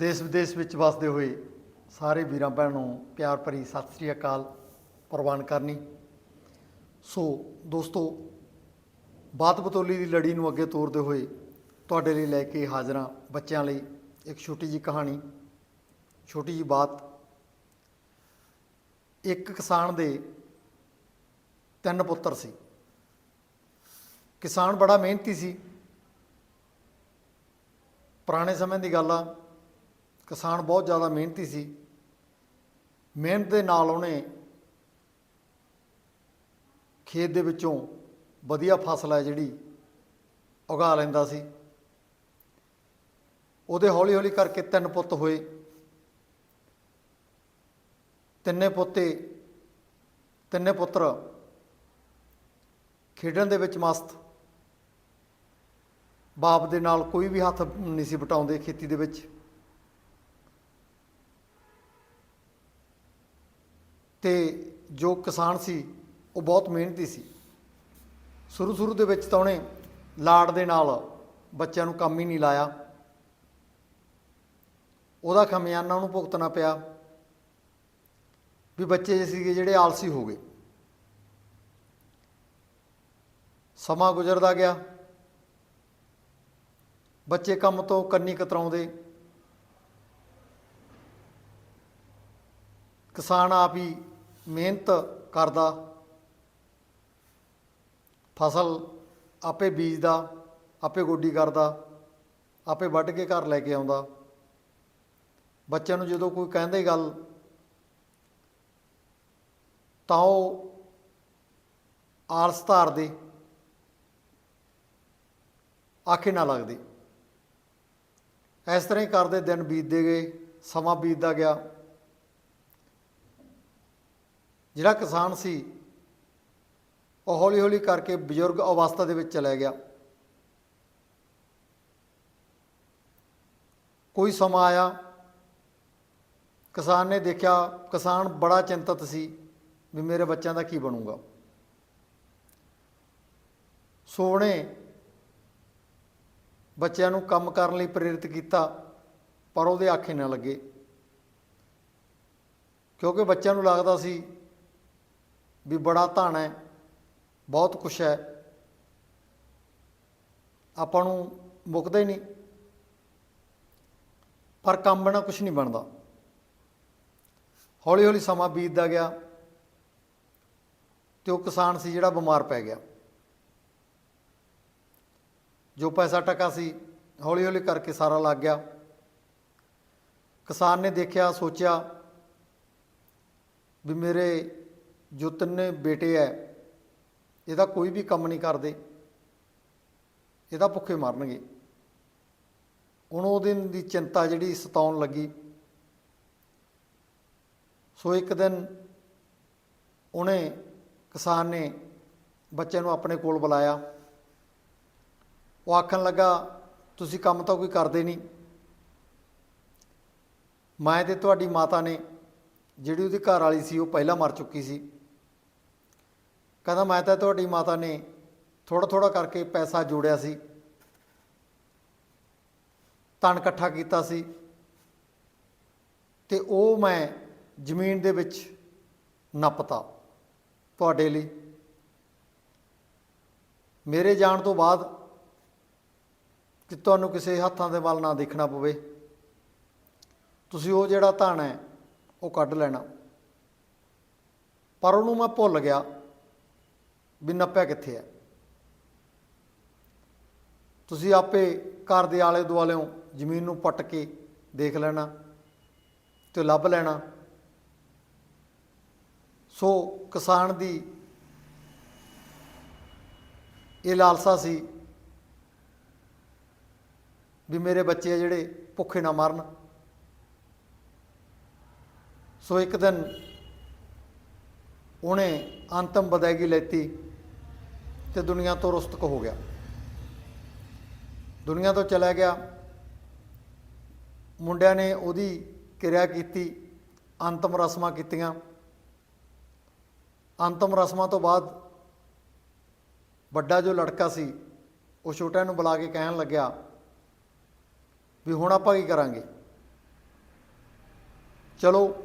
ਦੇਸ਼ ਵਿਦੇਸ਼ ਵਿੱਚ ਵਸਦੇ ਹੋਏ ਸਾਰੇ ਵੀਰਾਂ ਭੈਣਾਂ ਨੂੰ ਪਿਆਰ ਭਰੀ ਸਤਿ ਸ੍ਰੀ ਅਕਾਲ ਪ੍ਰਵਾਨ ਕਰਨੀ। ਸੋ ਦੋਸਤੋ, ਬਾਤ ਬਤੋਲੀ ਦੀ ਲੜੀ ਨੂੰ ਅੱਗੇ ਤੋਰਦੇ ਹੋਏ ਤੁਹਾਡੇ ਲਈ ਲੈ ਕੇ ਹਾਜ਼ਰਾਂ ਬੱਚਿਆਂ ਲਈ ਇੱਕ ਛੋਟੀ ਜੀ ਕਹਾਣੀ। ਛੋਟੀ ਜੀ ਬਾਤ। ਇੱਕ ਕਿਸਾਨ ਦੇ ਤਿੰਨ ਪੁੱਤਰ ਸੀ। ਕਿਸਾਨ ਬੜਾ ਮਿਹਨਤੀ ਸੀ। ਪੁਰਾਣੇ ਸਮੇਂ ਦੀ ਗੱਲ ਆ। ਕਿਸਾਨ ਬਹੁਤ ਜ਼ਿਆਦਾ ਮਿਹਨਤੀ ਸੀ। ਮਿਹਨਤ ਦੇ ਨਾਲ ਉਹਨੇ ਖੇਤ ਦੇ ਵਿੱਚੋਂ ਵਧੀਆ ਫਸਲ ਹੈ ਜਿਹੜੀ, ਉਗਾ ਲੈਂਦਾ ਸੀ। ਉਹਦੇ ਹੌਲੀ ਹੌਲੀ ਕਰਕੇ ਤਿੰਨ ਪੁੱਤ ਹੋਏ। ਤਿੰਨੇ ਪੁੱਤੇ, ਤਿੰਨੇ ਪੁੱਤਰ ਖੇਡਣ ਦੇ ਵਿੱਚ ਮਸਤ। ਬਾਪ ਦੇ ਨਾਲ ਕੋਈ ਵੀ ਹੱਥ ਨਹੀਂ ਸੀ ਵਟਾਉਂਦੇ ਖੇਤੀ ਦੇ ਵਿੱਚ। ਤੇ ਜੋ ਕਿਸਾਨ ਸੀ, ਉਹ ਬਹੁਤ ਮਿਹਨਤੀ ਸੀ। ਸ਼ੁਰੂ ਸ਼ੁਰੂ ਦੇ ਵਿੱਚ ਤਾਂ ਉਹਨੇ ਲਾੜ ਦੇ ਨਾਲ ਬੱਚਿਆਂ ਨੂੰ ਕੰਮ ਹੀ ਨਹੀਂ ਲਾਇਆ। ਉਹਦਾ ਖਮਿਆਨਾ ਉਹਨੂੰ ਭੁਗਤਣਾ ਪਿਆ ਵੀ ਬੱਚੇ ਸੀਗੇ ਜਿਹੜੇ ਆਲਸੀ ਹੋ ਗਏ। ਸਮਾਂ ਗੁਜ਼ਰਦਾ ਗਿਆ। ਬੱਚੇ ਕੰਮ ਤੋਂ ਕੰਨੀ ਕਤਰਾਉਂਦੇ। ਕਿਸਾਨ ਆਪ ਹੀ ਮਿਹਨਤ ਕਰਦਾ, ਫਸਲ ਆਪੇ ਬੀਜਦਾ, ਆਪੇ ਗੋਡੀ ਕਰਦਾ, ਆਪੇ ਵੱਢ ਕੇ ਘਰ ਲੈ ਕੇ ਆਉਂਦਾ। ਬੱਚਿਆਂ ਨੂੰ ਜਦੋਂ ਕੋਈ ਕਹਿੰਦੇ ਗੱਲ, ਤਾਂ ਉਹ ਆਲਸ ਧਾਰਦੇ, ਆਖੇ ਨਾ ਲੱਗਦੇ। ਇਸ ਤਰ੍ਹਾਂ ਹੀ ਕਰਦੇ, ਦਿਨ ਬੀਤਦੇ ਗਏ, ਸਮਾਂ ਬੀਤਦਾ ਗਿਆ। ਜਿਹੜਾ ਕਿਸਾਨ ਸੀ, ਉਹ ਹੌਲੀ ਹੌਲੀ ਕਰਕੇ ਬਜ਼ੁਰਗ ਅਵਸਥਾ ਦੇ ਵਿੱਚ ਚਲਾ ਗਿਆ। ਕੋਈ ਸਮਾਂ ਆਇਆ, ਕਿਸਾਨ ਨੇ ਦੇਖਿਆ, ਕਿਸਾਨ ਬੜਾ ਚਿੰਤਤ ਸੀ ਵੀ ਮੇਰੇ ਬੱਚਿਆਂ ਦਾ ਕੀ ਬਣੂਗਾ। ਸੋਹਣੇ ਬੱਚਿਆਂ ਨੂੰ ਕੰਮ ਕਰਨ ਲਈ ਪ੍ਰੇਰਿਤ ਕੀਤਾ, ਪਰ ਉਹਦੇ ਆਖੇ ਨਾ ਲੱਗੇ। ਕਿਉਂਕਿ ਬੱਚਿਆਂ ਨੂੰ ਲੱਗਦਾ ਸੀ ਵੀ ਬੜਾ ਧਨ ਹੈ, ਬਹੁਤ ਕੁਛ ਹੈ। ਆਪਾਂ ਨੂੰ ਮੁੱਕਦਾ ਹੀ ਨਹੀਂ। ਪਰ ਕੰਮ ਬਿਨਾ ਕੁਛ ਨਹੀਂ ਬਣਦਾ। ਹੌਲੀ ਹੌਲੀ ਸਮਾਂ ਬੀਤਦਾ ਗਿਆ ਤੇ ਉਹ ਕਿਸਾਨ ਸੀ ਜਿਹੜਾ ਬਿਮਾਰ ਪੈ ਗਿਆ। ਜੋ ਪੈਸਾ ਟਕਾ ਸੀ ਹੌਲੀ ਹੌਲੀ ਕਰਕੇ ਸਾਰਾ ਲੱਗ ਗਿਆ। ਕਿਸਾਨ ਨੇ ਦੇਖਿਆ, ਸੋਚਿਆ ਵੀ ਮੇਰੇ ਜੋ ਤਿੰਨੇ ਬੇਟੇ ਐ, ਇਹਦਾ ਕੋਈ ਵੀ ਕੰਮ ਨਹੀਂ ਕਰਦੇ। ਇਹਦਾ ਭੁੱਖੇ ਮਰਨਗੇ। ਹੁਣ ਉਹਦੇ ਦੀ ਚਿੰਤਾ ਜਿਹੜੀ ਸਤਾਉਣ ਲੱਗੀ। ਸੋ ਇੱਕ ਦਿਨ ਉਹਨੇ ਕਿਸਾਨ ਨੇ ਬੱਚੇ ਨੂੰ ਆਪਣੇ ਕੋਲ ਬੁਲਾਇਆ। ਉਹ ਆਖਣ ਲੱਗਾ, ਤੁਸੀਂ ਕੰਮ ਤਾਂ ਕੋਈ ਕਰਦੇ ਨਹੀਂ। ਮੈਂ ਤੇ ਤੁਹਾਡੀ ਮਾਤਾ ਨੇ ਜਿਹੜੀ ਉਹਦੀ ਘਰ ਵਾਲੀ ਸੀ, ਉਹ ਪਹਿਲਾਂ ਮਰ ਚੁੱਕੀ ਸੀ। ਕਹਿੰਦਾ ਮੈਂ ਤਾਂ ਤੁਹਾਡੀ ਮਾਤਾ ਨੇ ਥੋੜਾ ਥੋੜਾ ਕਰਕੇ ਪੈਸਾ ਜੋੜਿਆ ਸੀ। ਧਨ ਇਕੱਠਾ ਕੀਤਾ ਸੀ। ਤੇ ਉਹ ਮੈਂ ਜ਼ਮੀਨ ਦੇ ਵਿੱਚ ਨੱਪਤਾ ਤੁਹਾਡੇ ਲਈ। ਮੇਰੇ ਜਾਣ ਤੋਂ ਬਾਅਦ ਕਿ ਤੁਹਾਨੂੰ ਕਿਸੇ ਹੱਥਾਂ ਦੇ ਵੱਲ ਨਾ ਦੇਖਣਾ ਪਵੇ, ਤੁਸੀਂ ਉਹ ਜਿਹੜਾ ਧਨ ਹੈ ਉਹ ਕੱਢ ਲੈਣਾ। ਪਰ ਉਹਨੂੰ ਮੈਂ ਭੁੱਲ ਗਿਆ। ਵੀ ਨੱਪਿਆ ਕਿੱਥੇ ਹੈ? ਤੁਸੀਂ ਆਪੇ ਘਰ ਦੇ ਆਲੇ ਦੁਆਲਿਓਂ ਜ਼ਮੀਨ ਨੂੰ ਪੱਟ ਕੇ ਦੇਖ ਲੈਣਾ ਤੇ ਲੱਭ ਲੈਣਾ। ਸੋ ਕਿਸਾਨ ਦੀ ਇਹ ਲਾਲਸਾ ਸੀ ਵੀ ਮੇਰੇ ਬੱਚੇ ਆ ਜਿਹੜੇ ਭੁੱਖੇ ਨਾ ਮਰਨ। ਸੋ ਇੱਕ ਦਿਨ ਉਹਨੇ ਅੰਤਮ ਬਦਾਇਗੀ ਲੈਤੀ। ਤੇ ਦੁਨੀਆ ਤੋਂ ਰੁਸਤਕ ਹੋ ਗਿਆ। ਦੁਨੀਆ ਤੋਂ ਚਲਾ ਗਿਆ। ਮੁੰਡਿਆਂ ਨੇ ਉਹਦੀ ਕਿਰਿਆ ਕੀਤੀ, ਅੰਤਮ ਰਸਮਾਂ ਕੀਤੀਆਂ। ਅੰਤਮ ਰਸਮਾਂ ਤੋਂ ਬਾਅਦ ਵੱਡਾ ਜੋ ਲੜਕਾ ਸੀ, ਉਹ ਛੋਟਿਆਂ ਨੂੰ ਬੁਲਾ ਕੇ ਕਹਿਣ ਲੱਗਿਆ ਵੀ ਹੁਣ ਆਪਾਂ ਕੀ ਕਰਾਂਗੇ? ਚਲੋ,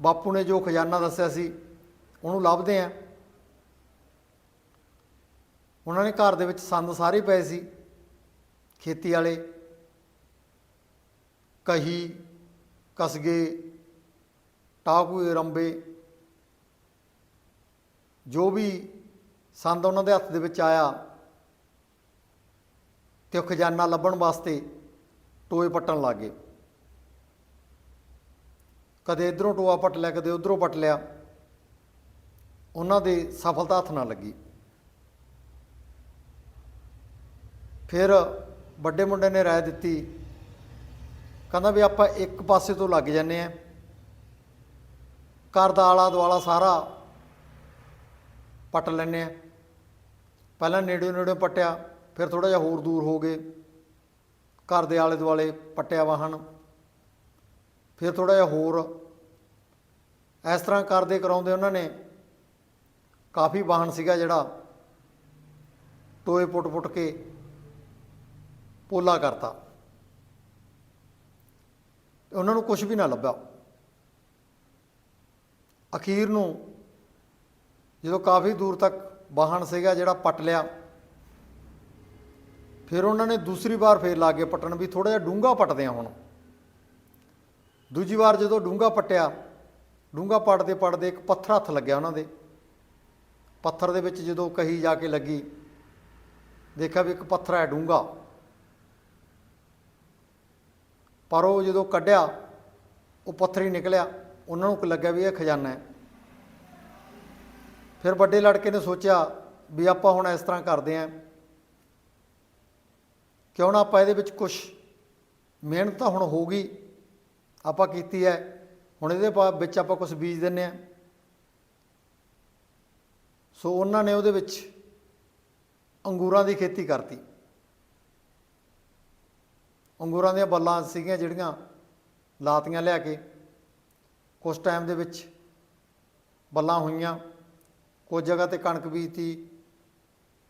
ਬਾਪੂ ਨੇ ਜੋ ਖਜ਼ਾਨਾ ਦੱਸਿਆ ਸੀ, ਉਹਨੂੰ ਲੱਭਦੇ ਆ ਉਹਨਾਂ ਨੇ ਘਰ ਦੇ ਵਿੱਚ ਸੰਦ ਸਾਰੇ ਪਏ ਸੀ। ਖੇਤੀ ਵਾਲੇ, ਕਹੀ, ਕਸਗੇ ਟਾਕੂਏ ਰੰਬੇ, ਜੋ ਵੀ ਸੰਦ ਉਹਨਾਂ ਦੇ ਹੱਥ ਦੇ ਵਿੱਚ ਆਇਆ ਤੇ ਉਹ ਖਜ਼ਾਨਾ ਲੱਭਣ ਵਾਸਤੇ ਟੋਏ ਪੱਟਣ ਲੱਗੇ ਕਦੇ ਇਧਰੋਂ ਟੋਆ ਪੱਟ ਲਿਆ, ਕਦੇ ਉਧਰੋਂ ਪੱਟ ਲਿਆ। ਉਹਨਾਂ ਦੇ ਸਫਲਤਾ ਹੱਥ ਨਾ ਲੱਗੀ। ਫਿਰ ਵੱਡੇ ਮੁੰਡੇ ਨੇ ਰਾਏ ਦਿੱਤੀ, ਕਹਿੰਦਾ ਵੀ ਆਪਾਂ ਇੱਕ ਪਾਸੇ ਤੋਂ ਲੱਗ ਜਾਂਦੇ ਆ ਘਰ ਦਾ ਆਲਾ ਦੁਆਲਾ ਸਾਰਾ ਪੱਟ ਲੈਨੇ ਆ ਪਹਿਲਾਂ ਨੇੜੇ ਨੇੜੇ ਪੱਟਿਆ, ਫਿਰ ਥੋੜਾ ਜਿਹਾ ਹੋਰ ਦੂਰ ਹੋ ਗਏ। ਘਰ ਦੇ ਆਲੇ ਦੁਆਲੇ ਪੱਟਿਆ ਵਾਹਣ ਫਿਰ ਥੋੜਾ ਜਿਹਾ ਹੋਰ। ਇਸ ਤਰ੍ਹਾਂ ਕਰਦੇ ਕਰਾਉਂਦੇ ਉਹਨਾਂ ਨੇ। ਕਾਫੀ ਵਾਹਣ ਸੀਗਾ ਜਿਹੜਾ, ਟੋਏ ਪੁੱਟ-ਪੁੱਟ ਕੇ ਪੋਲਾ ਕਰਤਾ। ਉਹਨਾਂ ਨੂੰ ਕੁਝ ਵੀ ਨਾ ਲੱਭਾ ਅਖੀਰ ਨੂੰ ਜਦੋਂ ਕਾਫੀ ਦੂਰ ਤੱਕ ਵਾਹਨ ਸੀਗਾ ਜਿਹੜਾ ਪੱਟ ਲਿਆ, ਫਿਰ ਉਹਨਾਂ ਨੇ ਦੂਸਰੀ ਵਾਰ ਫੇਰ ਲਾ ਕੇ ਪੱਟਣ ਵੀ ਥੋੜਾ ਜਿਹਾ ਡੂੰਘਾ ਪੱਟਦੇ ਆ ਹੁਣ। ਦੂਜੀ ਵਾਰ ਜਦੋਂ ਡੂੰਘਾ ਪੱਟਿਆ, ਡੂੰਘਾ ਪੱਟਦੇ ਪੜਦੇ ਇੱਕ ਪੱਥਰ ਹੱਥ ਲੱਗਿਆ ਉਹਨਾਂ ਦੇ। ਪੱਥਰ ਦੇ ਵਿੱਚ ਜਦੋਂ ਕਹੀ ਜਾ ਕੇ ਲੱਗੀ, ਦੇਖਿਆ ਵੀ ਇੱਕ ਪੱਥਰ ਹੈ ਡੂੰਘਾ। ਪਰ ਉਹ ਜਦੋਂ ਕੱਢਿਆ, ਉਹ ਪੱਥਰ ਹੀ ਨਿਕਲਿਆ, ਉਹਨਾਂ ਨੂੰ ਲੱਗਿਆ ਵੀ ਇਹ ਖਜ਼ਾਨਾ ਹੈ। ਫਿਰ ਵੱਡੇ ਲੜਕੇ ਨੇ ਸੋਚਿਆ ਵੀ ਆਪਾਂ ਹੁਣ ਇਸ ਤਰ੍ਹਾਂ ਕਰਦੇ ਆਂ। ਕਿਉਂ ਨਾ ਆਪਾਂ ਇਹਦੇ ਵਿੱਚ ਕੁਝ ਮਿਹਨਤ ਤਾਂ ਹੁਣ ਹੋਊਗੀ, ਆਪਾਂ ਕੀਤੀ ਹੈ, ਹੁਣ ਇਹਦੇ ਪਾ- ਵਿੱਚ ਆਪਾਂ ਕੁਝ ਬੀਜ ਦਿੰਨੇ ਆ। ਸੋ ਉਹਨਾਂ ਨੇ ਉਹਦੇ ਵਿੱਚ ਅੰਗੂਰਾਂ ਦੀ ਖੇਤੀ ਕਰਤੀ। ਅੰਗੂਰਾਂ ਦੀਆਂ ਬੱਲਾਂ ਸੀਗੀਆਂ ਜਿਹੜੀਆਂ ਲਾਤੀਆਂ ਲਿਆ ਕੇ ਕੁਝ ਟਾਈਮ ਦੇ ਵਿੱਚ ਬੱਲਾਂ ਹੋਈਆਂ। ਕੁਝ ਜਗ੍ਹਾ ਤੇ ਕਣਕ ਬੀਜਤੀ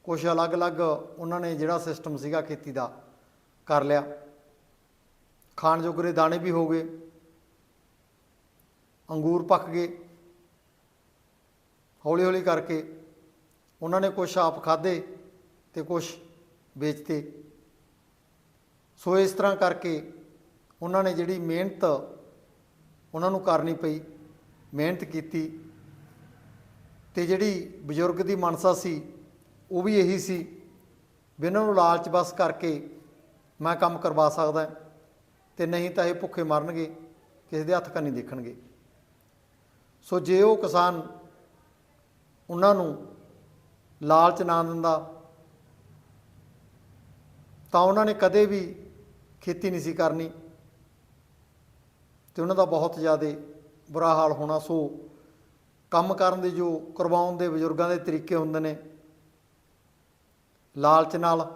ਕੁਝ ਅਲੱਗ-ਅਲੱਗ ਉਹਨਾਂ ਨੇ ਜਿਹੜਾ ਸਿਸਟਮ ਸੀਗਾ ਖੇਤੀ ਦਾ ਕਰ ਲਿਆ। ਖਾਣ ਜੋਗਰੇ ਦਾਣੇ ਵੀ ਹੋ ਗਏ, ਅੰਗੂਰ ਪੱਕ ਗਏ। ਹੌਲੀ-ਹੌਲੀ ਕਰਕੇ ਉਹਨਾਂ ਨੇ ਕੁਝ ਆਪ ਖਾਦੇ ਤੇ ਕੁਝ ਵੇਚਤੇ। ਸੋ ਇਸ ਤਰ੍ਹਾਂ ਕਰਕੇ ਉਹਨਾਂ ਨੇ ਜਿਹੜੀ ਮਿਹਨਤ ਉਹਨਾਂ ਨੂੰ ਕਰਨੀ ਪਈ, ਮਿਹਨਤ ਕੀਤੀ ਤੇ ਜਿਹੜੀ ਬਜ਼ੁਰਗ ਦੀ ਮਨਸਾ ਸੀ ਉਹ ਵੀ ਇਹੀ ਸੀ ਵੀ ਇਹਨਾਂ ਨੂੰ ਲਾਲਚ ਬਸ ਕਰਕੇ ਮੈਂ ਕੰਮ ਕਰਵਾ ਸਕਦਾ ਤੇ ਨਹੀਂ ਤਾਂ ਇਹ ਭੁੱਖੇ ਮਰਨਗੇ, ਕਿਸੇ ਦੇ ਹੱਥ ਕੰਨੀ ਦੇਖਣਗੇ। ਸੋ ਜੇ ਉਹ ਕਿਸਾਨ ਉਹਨਾਂ ਨੂੰ ਲਾਲਚ ਨਾ ਦਿੰਦਾ ਤਾਂ ਉਹਨਾਂ ਨੇ ਕਦੇ ਵੀ ਖੇਤੀ ਨਹੀਂ ਸੀ ਕਰਨੀ ਤੇ ਉਹਨਾਂ ਦਾ ਬਹੁਤ ਜ਼ਿਆਦਾ ਬੁਰਾ ਹਾਲ ਹੋਣਾ, ਸੋ ਕੰਮ ਕਰਨ ਦੇ ਜੋ ਕਰਵਾਉਣ ਦੇ ਬਜ਼ੁਰਗਾਂ ਦੇ ਤਰੀਕੇ ਹੁੰਦੇ ਨੇ, ਲਾਲਚ ਨਾਲ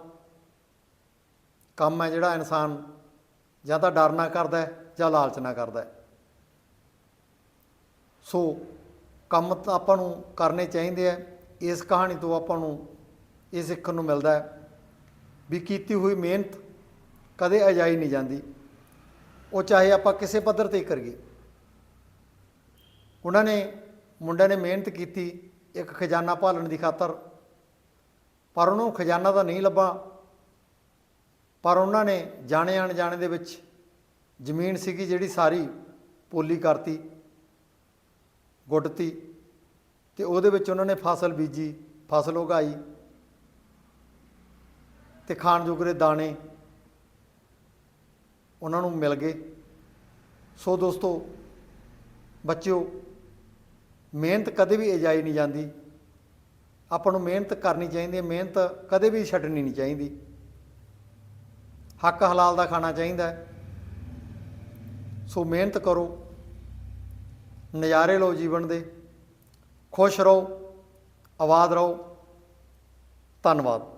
ਕੰਮ ਹੈ ਜਿਹੜਾ ਇਨਸਾਨ ਜਾਂ ਤਾਂ ਡਰ ਨਾ ਕਰਦਾ ਜਾਂ ਲਾਲਚ ਨਾ ਕਰਦਾ ਸੋ ਕੰਮ ਤਾਂ ਆਪਾਂ ਨੂੰ ਕਰਨੇ ਚਾਹੀਦੇ ਆ ਇਸ ਕਹਾਣੀ ਤੋਂ ਆਪਾਂ ਨੂੰ ਇਹ ਸਿੱਖਣ ਨੂੰ ਮਿਲਦਾ ਹੈ ਵੀ ਕੀਤੀ ਹੋਈ ਮਿਹਨਤ ਕਦੇ ਅਜਾਈ ਨਹੀਂ ਜਾਂਦੀ। ਉਹ ਚਾਹੇ ਆਪਾਂ ਕਿਸੇ ਪੱਧਰ ਤੇ ਕਰੀਏ। ਉਹਨਾਂ ਨੇ, ਮੁੰਡਿਆਂ ਨੇ ਮਿਹਨਤ ਕੀਤੀ ਇੱਕ ਖਜ਼ਾਨਾ ਭਾਲਣ ਦੀ ਖਾਤਰ। ਪਰ ਉਹਨੂੰ ਖਜ਼ਾਨਾ ਤਾਂ ਨਹੀਂ ਲੱਭਾ। ਪਰ ਉਹਨਾਂ ਨੇ ਜਾਣੇ ਅਣਜਾਣੇ ਦੇ ਵਿੱਚ ਜ਼ਮੀਨ ਸੀਗੀ ਜਿਹੜੀ ਸਾਰੀ ਪੋਲੀ ਕਰਤੀ ਗੁੱਡਤੀ ਤੇ ਉਹਦੇ ਵਿੱਚ ਉਹਨਾਂ ਨੇ ਫਸਲ ਬੀਜੀ, ਫਸਲ ਉਗਾਈ ਤੇ ਖਾਣ ਜੋਗਰੇ ਦਾਣੇ ਉਹਨਾਂ ਨੂੰ ਮਿਲ ਗਏ। ਸੋ ਦੋਸਤੋ, ਬੱਚਿਓ, ਮਿਹਨਤ ਕਦੇ ਵੀ ਅਜਾਈ ਨਹੀਂ ਜਾਂਦੀ। ਆਪਾਂ ਨੂੰ ਮਿਹਨਤ ਕਰਨੀ ਚਾਹੀਦੀ ਹੈ, ਮਿਹਨਤ ਕਦੇ ਵੀ ਛੱਡਣੀ ਨਹੀਂ ਚਾਹੀਦੀ। ਹੱਕ ਹਲਾਲ ਦਾ ਖਾਣਾ ਚਾਹੀਦਾ ਸੋ ਮਿਹਨਤ ਕਰੋ, ਨਜ਼ਾਰੇ ਲਓ ਜੀਵਨ ਦੇ, ਖੁਸ਼ ਰਹੋ, ਆਬਾਦ ਰਹੋ। ਧੰਨਵਾਦ।